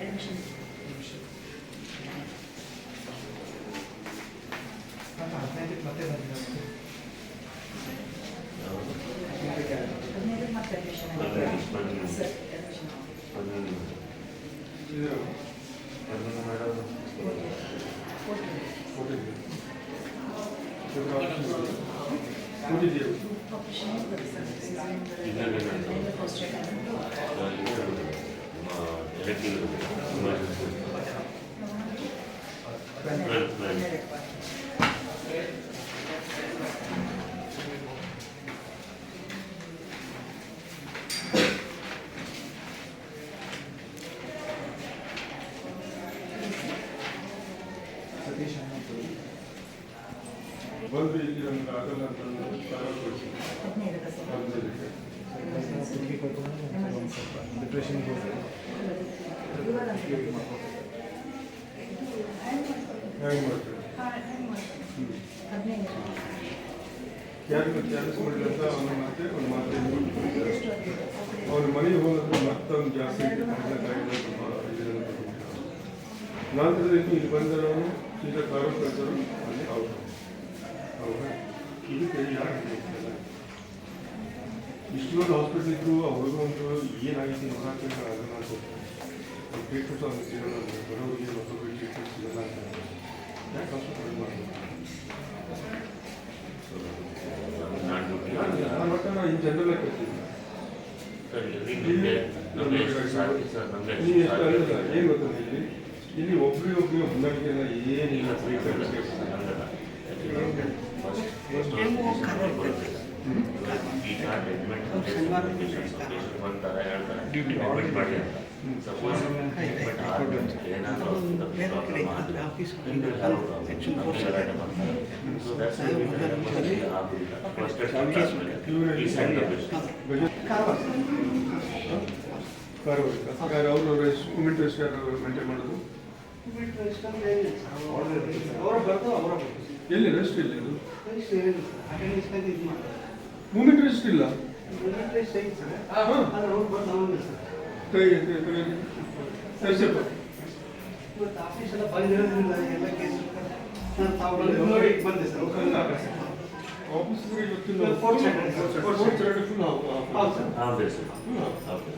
admission. Thank you. ಸ್ವಲ್ಪ ಡಿಪ್ರೆಷನ್ಗೆ ಹೋಗಿ ಇವಾಗ ಅಂತ ಹೆಂಗೆ ಮಾಡ್ತೀವಿ ಹದಿನೈದು ಯಾರಿಗೂ ಚಾರ್ಜ್ ಮಾಡಿಲ್ಲ ಅಂತ ಅವನು ಮತ್ತೆ ಒಂದು ಮಾತು ಎಷ್ಟು ಆಗಿದೆ? ಅವ್ನ ಮನೆಗೆ ಹೋಗೋದು ಮತ್ತೊಂದು ಜಾಸ್ತಿ ಕಾಯಿಲೆ ತುಂಬ ಇದನ್ನು ನಂತರದಲ್ಲಿ ಇಲ್ಲಿ ಬಂದವನು ಸೀದಾ ಕಾರು ಕಳಿಸೋರು ಅಲ್ಲಿ ಔಟ್ ಹೌದಾ ಇದಕ್ಕೆ ಯಾರು ಹೇಳ್ತಿಲ್ಲ? ಇಷ್ಟು ದೊಡ್ಡ ಹಾಸ್ಪಿಟ್ಲ್ ಇದ್ರು ಅವ್ರಿಗೂ ಒಂದು ಏನಾಗಿದೆ ನೋಡಕ್ಕೆ ಅದನ್ನ ಅಂತ ಟ್ರೀಟ್ಮೆಂಟ್ ಅವ್ರಿಗೆ ಸಿಗಲ್ಲ ಅಂತ ಬರೋರಿಗೆ ಮತ್ತೊಬ್ಬರಿಗೆ ಟ್ರೀಟ್ಮೆಂಟ್ ಸಿಗಲ್ಲ ಅಂತ ಯಾಕೆ ಹಾಸ್ಪಿಟಲ್ ಮಾಡೋದು ನಾನು ಒಟ್ಟು ನಾನು ಈ ಜನರಲ್ ಎಷ್ಟು ಅಲ್ಲ ಏನು ಗೊತ್ತಿಲ್ಲ ಇಲ್ಲಿ ಇಲ್ಲಿ? ಒಬ್ರಿಗೆ ಹೊಂದಾಣಿಕೆ ಏನಿಲ್ಲ ಕಾರವಾರ ಅವರು ಮೂಮೆಂಟ್ ಎಷ್ಟು ಯಾರು ಮೇಂಟೈನ್ ಮಾಡೋದು ಎಲ್ಲಿ ರೆಸ್ಟ್ ಇಲ್ಲ ಇದು? ಮೂಮೆಂಟ್ ರೆಸ್ಟ್ ಇಲ್ಲ? ಕೈ ಕೈ- ಸರ್ ಕೈ. Sir sir. ಇವತ್ತಿನ sir. Saturday. Fourth Saturday full ಹೌದು ಸರ್. Full okay